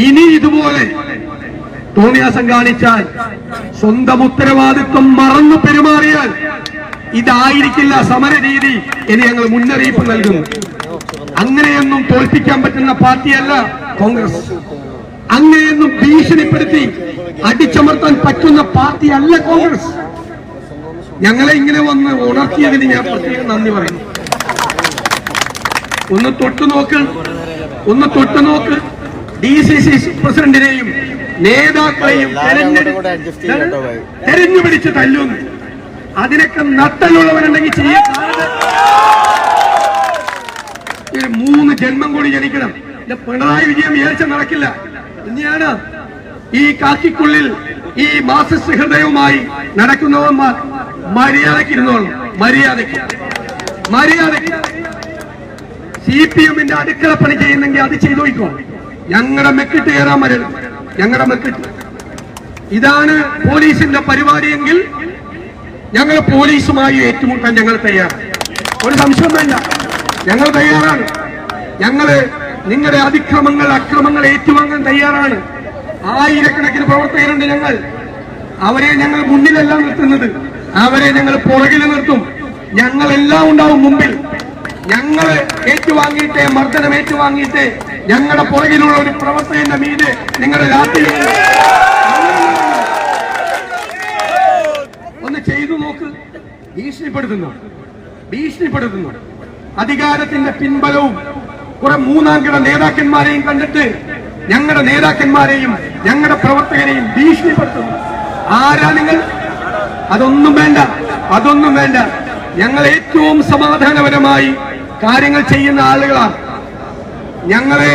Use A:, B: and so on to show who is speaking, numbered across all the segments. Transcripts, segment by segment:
A: ഇനി ഇതുപോലെ തോന്നിയാസം കാണിച്ചാൽ സ്വന്തം ഉത്തരവാദിത്വം മറന്നു പെരുമാറിയാൽ ഇതായിരിക്കില്ല സമര രീതി എന്ന് ഞങ്ങൾ മുന്നറിയിപ്പ് നൽകുന്നു. അങ്ങനെയൊന്നും തോൽപ്പിക്കാൻ പറ്റുന്ന പാർട്ടിയല്ല കോൺഗ്രസ്. അങ്ങനെയൊന്നും ഭീഷണിപ്പെടുത്തി അടിച്ചമർത്താൻ പറ്റുന്ന പാർട്ടിയല്ല കോൺഗ്രസ്. ഞങ്ങളെ ഇങ്ങനെ വന്ന് ഉണർത്തിയതിന് ഞാൻ പ്രത്യേകം നന്ദി പറയുന്നു. ഒന്ന് തൊട്ടു നോക്ക് ഒന്ന് തൊട്ടു നോക്ക് ഡി സി സി പ്രസിഡന്റിനെയും നേതാക്കളെയും തെരഞ്ഞു തെരഞ്ഞുപിടിച്ച് തല്ലുന്നു. അതിനൊക്കെ നട്ടലുള്ളവരുണ്ടെങ്കിൽ ചെയ്യാൻ മൂന്ന് ജന്മം കൂടി ജനിക്കണം. എന്റെ പിണറായി വിജയം വിചാരിച്ച നടക്കില്ല. ഇനിയാണ് ഈ കാക്കിക്കുള്ളിൽ ഈ മാസ ഹൃദയവുമായി നടക്കുന്നവന്മാർ മര്യാദയ്ക്ക് മര്യാദയ്ക്ക് മര്യാദയ്ക്ക്. മര്യാദയ്ക്ക്. സി പി എമ്മിന്റെ അടുക്കളപ്പണി ചെയ്യുന്നെങ്കിൽ അത് ചെയ്തു നോക്കോ ഞങ്ങളുടെ മെക്കിട്ട് കയറാൻ വരരുത്. ഞങ്ങളുടെ മെക്കിട്ട്. ഇതാണ് പോലീസിന്റെ പരിപാടിയെങ്കിൽ ഞങ്ങൾ പോലീസുമായി ഏറ്റുമുട്ടാൻ ഞങ്ങൾ തയ്യാറാണ്. ഒരു സംശയം വേണ്ട ഞങ്ങൾ തയ്യാറാണ്. ഞങ്ങൾ നിങ്ങളുടെ അതിക്രമങ്ങൾ അക്രമങ്ങൾ ഏറ്റുവാങ്ങാൻ തയ്യാറാണ്. ആയിരക്കണക്കിന് പ്രവർത്തകരുണ്ട് ഞങ്ങൾ. അവരെ ഞങ്ങൾ മുന്നിലല്ല നിർത്തുന്നത്. അവരെ ഞങ്ങൾ പുറകിൽ നിർത്തും. ഞങ്ങളെല്ലാം ഉണ്ടാവും മുമ്പിൽ. ഞങ്ങൾ ഏറ്റുവാങ്ങിയിട്ടേ മർദ്ദനം ഏറ്റുവാങ്ങിയിട്ട് ഞങ്ങളുടെ പുറകിലുള്ള ഒരു പ്രവർത്തകന്റെ മീനെ നിങ്ങളുടെ രാത്രി ഒന്ന് ചെയ്തു നോക്ക്. ഭീഷണിപ്പെടുത്തുന്നു. ഭീഷണിപ്പെടുത്തുന്നു. അധികാരത്തിന്റെ പിൻബലവും കുറെ മൂന്നാംകിട നേതാക്കന്മാരെയും കണ്ടിട്ട് ഞങ്ങളുടെ നേതാക്കന്മാരെയും ഞങ്ങളുടെ പ്രവർത്തകരെയും ഭീഷണിപ്പെടുത്തുന്നു. ആരാ നിങ്ങൾ? അതൊന്നും വേണ്ട. അതൊന്നും വേണ്ട. ഞങ്ങൾ ഏറ്റവും സമാധാനപരമായി കാര്യങ്ങൾ ചെയ്യുന്ന ആളുകളാണ്. ഞങ്ങളെ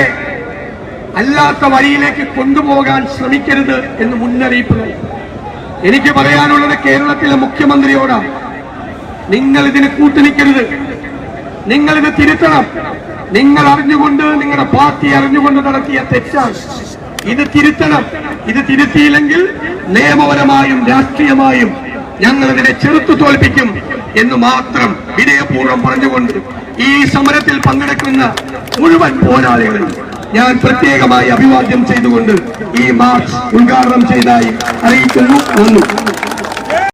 A: അല്ലാത്ത വഴിയിലേക്ക് കൊണ്ടുപോകാൻ ശ്രമിക്കരുത് എന്ന് മുന്നറിയിപ്പ് നൽകി എനിക്ക് പറയാനുള്ളത് കേരളത്തിലെ മുഖ്യമന്ത്രിയോടാണ്. നിങ്ങൾ ഇതിന് കൂട്ടുനിൽക്കരുത് നിങ്ങൾ ഇത് തിരുത്തണം. നിങ്ങൾ അറിഞ്ഞുകൊണ്ട് നിങ്ങളുടെ പാർട്ടി അറിഞ്ഞുകൊണ്ട് നടത്തിയ തെറ്റാണ്. ഇത് തിരുത്തണം. ഇത് തിരുത്തിയില്ലെങ്കിൽ നിയമപരമായും രാഷ്ട്രീയമായും ഞങ്ങൾ ഇതിനെ ചെറുത്തു തോൽപ്പിക്കും എന്ന് മാത്രം വിനയപൂർവം പറഞ്ഞുകൊണ്ട് ഈ സമരത്തിൽ പങ്കെടുക്കുന്ന മുഴുവൻ പോരാളികളും ഞാൻ പ്രത്യേകമായി അഭിവാദ്യം ചെയ്തുകൊണ്ട് ഈ മാർച്ച് ഉദ്ഘാടനം ചെയ്തതായി അറിയിക്കുന്നു. നന്ദി.